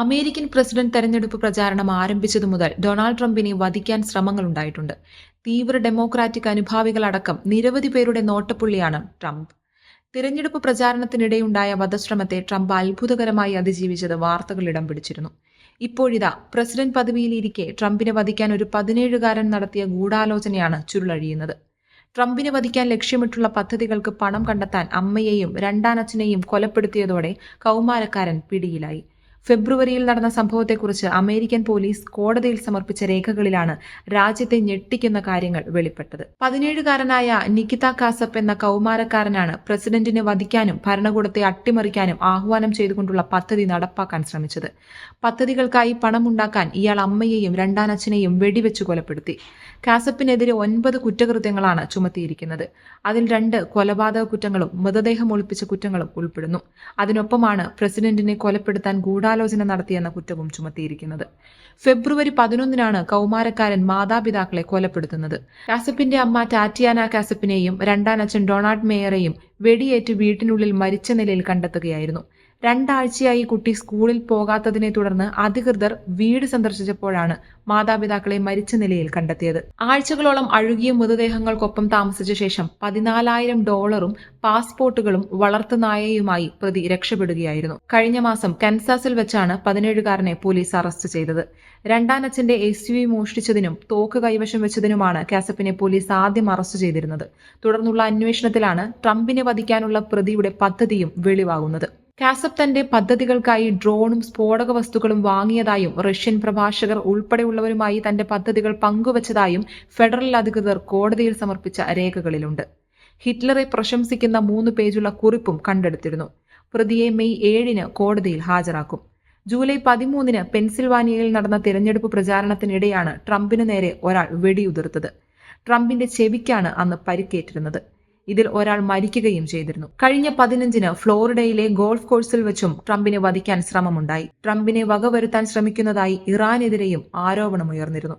American president തെരഞ്ഞെടുപ്പ് പ്രചാരണം ആരംഭിച്ചതു മുതൽ ഡൊണാൾഡ് ട്രംപിനെ വധിക്കാൻ ശ്രമങ്ങളുണ്ടായിട്ടുണ്ട്. തീവ്ര ഡെമോക്രാറ്റിക് അനുഭാവികളടക്കം നിരവധി പേരുടെ നോട്ടപ്പുള്ളിയാണ് ട്രംപ്. തിരഞ്ഞെടുപ്പ് പ്രചാരണത്തിനിടെയുണ്ടായ വധശ്രമത്തെ ട്രംപ് അത്ഭുതകരമായി അതിജീവിച്ചത് വാർത്തകൾ ഇടം പിടിച്ചിരുന്നു. ഇപ്പോഴിതാ പ്രസിഡന്റ് പദവിയിലിരിക്കെ ട്രംപിനെ വധിക്കാൻ ഒരു പതിനേഴുകാരൻ നടത്തിയ ഗൂഢാലോചനയാണ് ചുരുളഴിയുന്നത്. ട്രംപിനെ വധിക്കാൻ ലക്ഷ്യമിട്ടുള്ള പദ്ധതികൾക്ക് പണം കണ്ടെത്താൻ അമ്മയെയും രണ്ടാനച്ഛനെയും കൊലപ്പെടുത്തിയതോടെ കൗമാരക്കാരൻ പിടിയിലായി. ഫെബ്രുവരിയിൽ നടന്ന സംഭവത്തെക്കുറിച്ച് അമേരിക്കൻ പോലീസ് കോടതിയിൽ സമർപ്പിച്ച രേഖകളിലാണ് രാജ്യത്തെ ഞെട്ടിക്കുന്ന കാര്യങ്ങൾ വെളിപ്പെട്ടത്. പതിനേഴുകാരനായ നിക്കിത കാസപ്പ് എന്ന കൗമാരക്കാരനാണ് പ്രസിഡന്റിനെ വധിക്കാനും ഭരണകൂടത്തെ അട്ടിമറിക്കാനും ആഹ്വാനം ചെയ്തുകൊണ്ടുള്ള പദ്ധതി നടപ്പാക്കാൻ ശ്രമിച്ചത്. പദ്ധതികൾക്കായി പണമുണ്ടാക്കാൻ ഇയാൾ അമ്മയെയും രണ്ടാനച്ഛനെയും വെടിവെച്ചു കൊലപ്പെടുത്തി. കാസപ്പിനെതിരെ ഒൻപത് കുറ്റകൃത്യങ്ങളാണ് ചുമത്തിയിരിക്കുന്നത്. അതിൽ രണ്ട് കൊലപാതക കുറ്റങ്ങളും മൃതദേഹം ഒളിപ്പിച്ച കുറ്റങ്ങളും ഉൾപ്പെടുന്നു. അതിനൊപ്പമാണ് പ്രസിഡന്റിനെ കൊലപ്പെടുത്താൻ ഗൂഢാലോചന നടത്തിയെന്ന കുറ്റവും ചുമത്തിയിരിക്കുന്നത്. ഫെബ്രുവരി പതിനൊന്നിനാണ് കൗമാരക്കാരൻ മാതാപിതാക്കളെ കൊലപ്പെടുത്തുന്നത്. കാസപ്പിന്റെ അമ്മ ടാറ്റിയാന കാസപ്പിനെയും രണ്ടാനച്ഛൻ ഡൊണാൾഡ് മേയറെയും വെടിയേറ്റ് വീട്ടിനുള്ളിൽ മരിച്ച നിലയിൽ കണ്ടെത്തുകയായിരുന്നു. രണ്ടാഴ്ചയായി കുട്ടി സ്കൂളിൽ പോകാത്തതിനെ തുടർന്ന് അധികൃതർ വീട് സന്ദർശിച്ചപ്പോഴാണ് മാതാപിതാക്കളെ മരിച്ച നിലയിൽ കണ്ടെത്തിയത്. ആഴ്ചകളോളം അഴുകിയ മൃതദേഹങ്ങൾക്കൊപ്പം താമസിച്ച ശേഷം പതിനാലായിരം ഡോളറും പാസ്പോർട്ടുകളും വളർത്തുനായയുമായി പ്രതി രക്ഷപ്പെടുകയായിരുന്നു. കഴിഞ്ഞ മാസം കൻസാസിൽ വെച്ചാണ് പതിനേഴുകാരനെ പോലീസ് അറസ്റ്റ് ചെയ്തത്. രണ്ടാനച്ഛന്റെ എസ് യു മോഷ്ടിച്ചതിനും തോക്ക് കൈവശം വെച്ചതിനുമാണ് കാസപ്പിനെ പോലീസ് ആദ്യം അറസ്റ്റ് ചെയ്തിരുന്നത്. തുടർന്നുള്ള അന്വേഷണത്തിലാണ് ട്രംപിനെ വധിക്കാനുള്ള പ്രതിയുടെ പദ്ധതിയും വെളിവാകുന്നത്. കാസപ്പ് തന്റെ പദ്ധതികൾക്കായി ഡ്രോണും സ്ഫോടക വസ്തുക്കളും വാങ്ങിയതായും റഷ്യൻ പ്രഭാഷകർ ഉൾപ്പെടെയുള്ളവരുമായി തന്റെ പദ്ധതികൾ പങ്കുവച്ചതായും ഫെഡറൽ അധികൃതർ കോടതിയിൽ സമർപ്പിച്ച രേഖകളിലുണ്ട്. ഹിറ്റ്ലറെ പ്രശംസിക്കുന്ന മൂന്ന് പേജുള്ള കുറിപ്പും കണ്ടെടുത്തിരുന്നു. പ്രതിയെ മെയ് ഏഴിന് കോടതിയിൽ ഹാജരാക്കും. ജൂലൈ പതിമൂന്നിന് പെൻസിൽവാനിയയിൽ നടന്ന തിരഞ്ഞെടുപ്പ് പ്രചാരണത്തിനിടെയാണ് ട്രംപിന് നേരെ ഒരാൾ വെടിയുതിർത്തത്. ട്രംപിന്റെ ചെവിക്കാണ് അന്ന് പരിക്കേറ്റിരുന്നത്. ഇതിൽ ഒരാൾ മരിക്കുകയും ചെയ്തിരുന്നു. കഴിഞ്ഞ പതിനഞ്ചിന് ഫ്ലോറിഡയിലെ ഗോൾഫ് കോഴ്സിൽ വെച്ചും ട്രംപിനെ വധിക്കാൻ ശ്രമമുണ്ടായി. ട്രംപിനെ വകവരുത്താൻ ശ്രമിക്കുന്നതായി ഇറാനെതിരെയും ആരോപണമുയർന്നിരുന്നു.